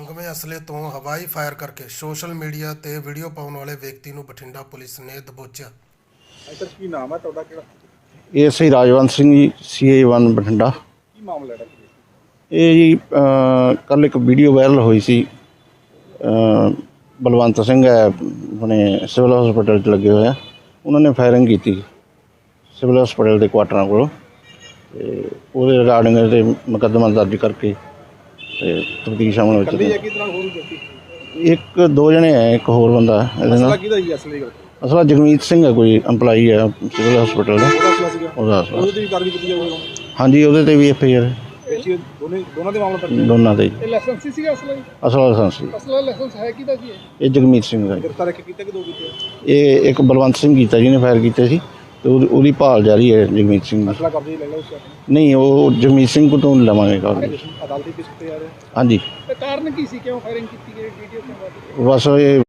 ਰੰਗਵੇਂ ਅਸਲੇ ਤੋਂ ਹਵਾਈ ਫਾਇਰ ਕਰਕੇ ਸੋਸ਼ਲ ਮੀਡੀਆ ਤੇ ਵੀਡੀਓ ਪਾਉਣ ਵਾਲੇ ਵਿਅਕਤੀ ਨੂੰ ਬਠਿੰਡਾ ਪੁਲਿਸ ਨੇ ਦਬੋਚਿਆ। ਸਰ ਕੀ ਨਾਮ ਹੈ ਤੁਹਾਡਾ ਕਿਹੜਾ? ਇਹ ਸ੍ਰੀ ਰਾਜਵੰਤ ਸਿੰਘ ਜੀ ਸੀਏ 1 ਬਠਿੰਡਾ। ਕੀ ਮਾਮਲਾ ਹੈ? ਇਹ ਜੀ ਕੱਲ ਇੱਕ ਵੀਡੀਓ ਵਾਇਰਲ ਹੋਈ ਸੀ। ਅ, ਬਲਵੰਤ ਸਿੰਘ ਹੈ ਆਪਣੇ ਸਿਵਲ ਹਸਪੀਟਲ 'ਚ ਲੱਗੇ ਹੋਏ ਆ। ਉਹਨਾਂ ਨੇ ਫਾਇਰਿੰਗ ਕੀਤੀ ਸਿਵਲ ਹਸਪੀਟਲ ਦੇ ਕੁਆਟਰਾਂ ਕੋਲ। ਤੇ ਉਹਦੇ ਰਿਗਾਰਡਿੰਗ ਤੇ ਮੁਕੱਦਮਾ ਦਰਜ ਕਰਕੇ ਤੇ ਤਫਤੀਸ਼ ਅਮਲ ਕੱਲੀ ਵਿੱਚ ਹੈ। ਕਿ ਤਰ੍ਹਾਂ ਹੋਰ ਵੀ ਵਿਅਕਤੀ ਇੱਕ ਦੋ ਜਣੇ ਹੈ ਇੱਕ ਹੋਰ ਬੰਦਾ ਹੈ ਇਹਦੇ ਅਸਲਾ ਨਾਲ। ਕਿਹਦਾ ਹੀ ਅਸਲੀ ਗੱਲ? ਅਸਲਾ ਜਗਮੀਤ ਸਿੰਘ ਹੈ ਕੋਈ EMPLOYE ਹੈ ਸਿਵਲ ਹਸਪੀਟਲ ਦਾ। ਉਹਦਾ ਅਸਲਾ ਸੀਗਾ। ਉਹਦਾ ਅਸਲਾ। ਉਹਦੇ ਤੇ ਵੀ ਕਾਰਵਾਈ ਕੀਤੀ ਜਾਊਗੀ ਹੁਣ? ਹਾਂਜੀ ਉਹਦੇ ਤੇ ਵੀ ਐਫ ਆਈ ਆਰ ਇਹ ਦੋਨੇ ਦੋਨਾਂ ਦੇ ਮਾਮਲੇ ਦਰਜ ਦੋਨਾਂ ਦੇ। ਇਹ ਲਾਇਸੈਂਸ ਸੀਗਾ ਅਸਲਾ ਜੀ? ਅਸਲਾ ਲਾਇਸੈਂਸ ਅਸਲਾ ਲਾਇਸੈਂਸ ਹੈ ਕਿਹਦਾ ਜੀ ਇਹ? ਜਗਮੀਤ ਸਿੰਘ ਦਾ ਜੀ। ਗ੍ਰਿਫਤਾਰ ਕੀਤਾ ਕਿ ਦੋ ਕੀਤੇ? ਇਹ ਇੱਕ ਬਲਵੰਤ ਸਿੰਘ ਕੀਤਾ ਜਿਹਨੇ ਫਾਇਰ ਕੀਤੇ ਸੀ। ਤੇ ਉਹਦੀ- ਉਹਦੀ ਭਾਲ ਜਾਰੀ ਹੈ ਜਗਮੀਤ ਸਿੰਘ ਦੀ ਅਸਲਾ ਕਬਜ਼ੇ 'ਚ ਲੈ ਲਿਆ ਉਸ ਆਪਣੇ ਨਹੀਂ ਉਹ ਜਗਮੀਤ ਸਿੰਘ ਕੋਲ ਤੋਂ ਲਵਾਂਗੇ ਕਾਗਜ਼ ਅਦਾਲਤੀ ਕਿਸ ਤੇ ਆ ਰਿਹਾ ਹਾਂਜੀ। ਤੇ ਕਾਰਨ ਕੀ ਸੀ? ਕਿਉਂ ਫਾਇਰਿੰਗ ਕੀਤੀ ਗਈ? ਵੀਡੀਓ ਕਿਉਂ ਬਸ ਇਹ